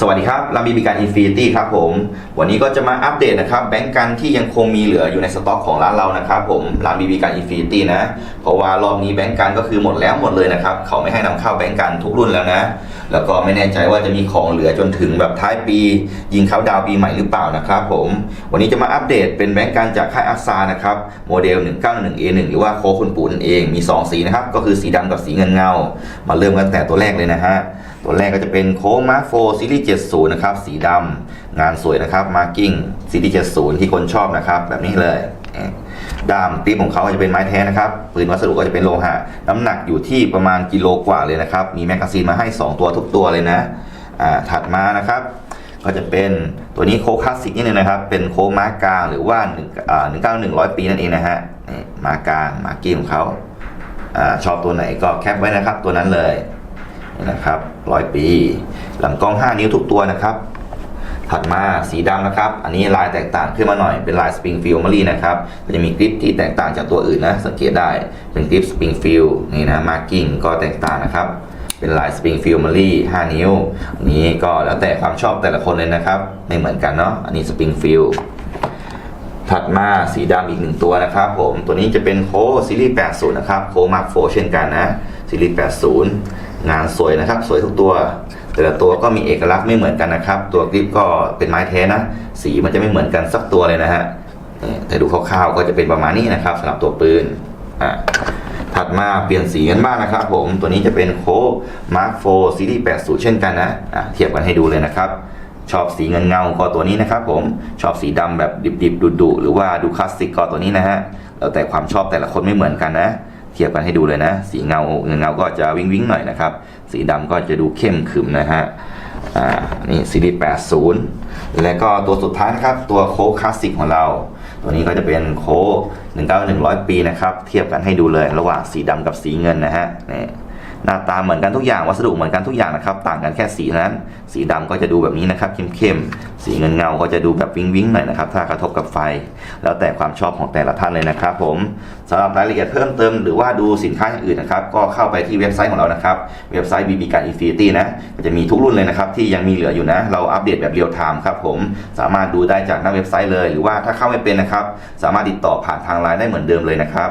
สวัสดีครับรามีบิการอินฟินิตี้ครับผม วันนี้ก็จะมาอัปเดตนะครับแบงก์กันที่ยังคงมีเหลืออยู่ในสต็อกของร้านเรานะครับผมร้านบีบีการอินฟินิตี้นะ เพราะว่ารอบนี้แบงก์กันก็คือหมดแล้วหมดเลยนะครับ เขาไม่ให้นำเข้าแบงก์กันทุกรุ่นแล้วนะ แล้วก็ไม่แน่ใจว่าจะมีของเหลือจนถึงแบบท้ายปี ยิงเขาดาวปีใหม่หรือเปล่านะครับผม วันนี้จะมาอัปเดตเป็นแบงก์กันจากค่ายอักซานะครับโมเดล 191A1 หรือว่าโคคุณปูนั่นเองมี 2 สีนะครับก็คือสีดำกับสีเงินเงา มาเริ่มกันแต่ตัวแรกเลยนะฮะตัวแรกก็จะเป็นโคมาโฟซีรีส์70 นะครับสีดำงานสวยนะครับมาร์กิ้งซีรีส์70 ที่คนชอบนะครับ แบบนี้เลยด้ามติ๊บของเขาจะเป็นไม้แท้นะครับปืนวัสดุก็จะเป็นโลหะ น้ำหนักอยู่ที่ประมาณกิโลกว่าเลยนะครับ มีแมกกาซีนมาให้ 2 ตัวทุกตัวเลยนะอ่าถัดมานะครับ ก็จะเป็นตัวนี้โคคลาสสิกนิดนึงนะครับ เป็นโค้กมาร์กลางหรือว่า1อ่า19100 ปีนั่นเองนะฮะนี่มาร์กลางมาร์กิ้งของเขาอ่าชอบตัวไหนก็แคปไว้นะครับตัวนั้นเลย นะครับร้อยปี หลำกล้อง 5 นิ้วทุกตัวนะครับ ถัดมาสีดำนะครับ อันนี้ลายแตกต่างขึ้นมาหน่อยเป็นลายสปริงฟิลมารีนะครับก็จะมีกริปที่แตกต่างจากตัวอื่นนะสังเกตได้เป็นกริปสปริงฟิลนี่นะมาร์กิ้งก็แตกต่างนะครับเป็นลายสปริงฟิลมารี5นิ้วนนี้ก็แล้วแต่ความชอบแต่ละคนเลยนะครับ ไม่เหมือนกันเนาะอันนี้สปริงฟิล ถัดมาสีดำอีกหนึ่งตัวนะครับผมตัวนี้จะเป็นโคซีรีส์80 นะครับ โคมาร์คโฟเช่นกันนะซีรีส์80 งานสวยนะครับ สวยทุกตัว แต่ละตัวก็มีเอกลักษณ์ไม่เหมือนกันนะครับ ตัวกริปก็เป็นไม้แท้นะ สีมันจะไม่เหมือนกันสักตัวเลยนะฮะแต่ดูคร่าวๆก็จะเป็นประมาณนี้นะครับสำหรับตัวปืนอะถัดมาเปลี่ยนสีกันบ้างนะครับผมตัวนี้จะเป็นโคมาร์คโฟซีรีส์80 เช่นกันนะะเทียบกันให้ดูเลยนะครับ ชอบสีเงินเงาก็ตัวนี้นะครับผมชอบสีดำแบบดิบๆดุๆหรือว่าดูคลาสสิกก็ตัวนี้นะฮะแล้วแต่ความชอบแต่ละคนไม่เหมือนกันนะ เทียบกันให้ดูเลยนะ สีเงาเงินเงาก็จะวิงวิงหน่อยนะครับ สีดำก็จะดูเข้มขึมนะฮะอ่านี่ซีรีส์80 แล้วก็ตัวสุดท้ายนะครับ ตัวโค้คลาสสิกของเรา ตัวนี้ก็จะเป็นโค้ก19100 ปีนะครับ เทียบกันให้ดูเลยระหว่างสีดำกับสีเงินนะฮะนี่ หน้าตาเหมือนกันทุกอย่างวัสดุเหมือนกันทุกอย่างนะครับต่างกันแค่สีนั้น สีดำก็จะดูแบบนี้นะครับเข้มๆสีเงินเงาก็จะดูแบบวิงวิงๆหน่อยนะครับถ้ากระทบกับไฟ แล้วแต่ความชอบของแต่ละท่านเลยนะครับ ผมสำหรับรายละเอียดเพิ่มเติมหรือว่าดูสินค้าอย่างอื่นนะครับก็เข้าไปที่เว็บไซต์ของเรานะครับเว็บไซต์ BB การ Infinity นะก็จะมีทุกรุ่นเลยนะครับที่ยังมีเหลืออยู่นะ เราอัปเดตแบบเรียลไทม์ครับผมสามารถดูได้จากหน้าเว็บไซต์เลย หรือว่าถ้าเข้าไม่เป็นนะครับ สามารถติดต่อผ่านทางไลน์ได้เหมือนเดิมเลยนะครับ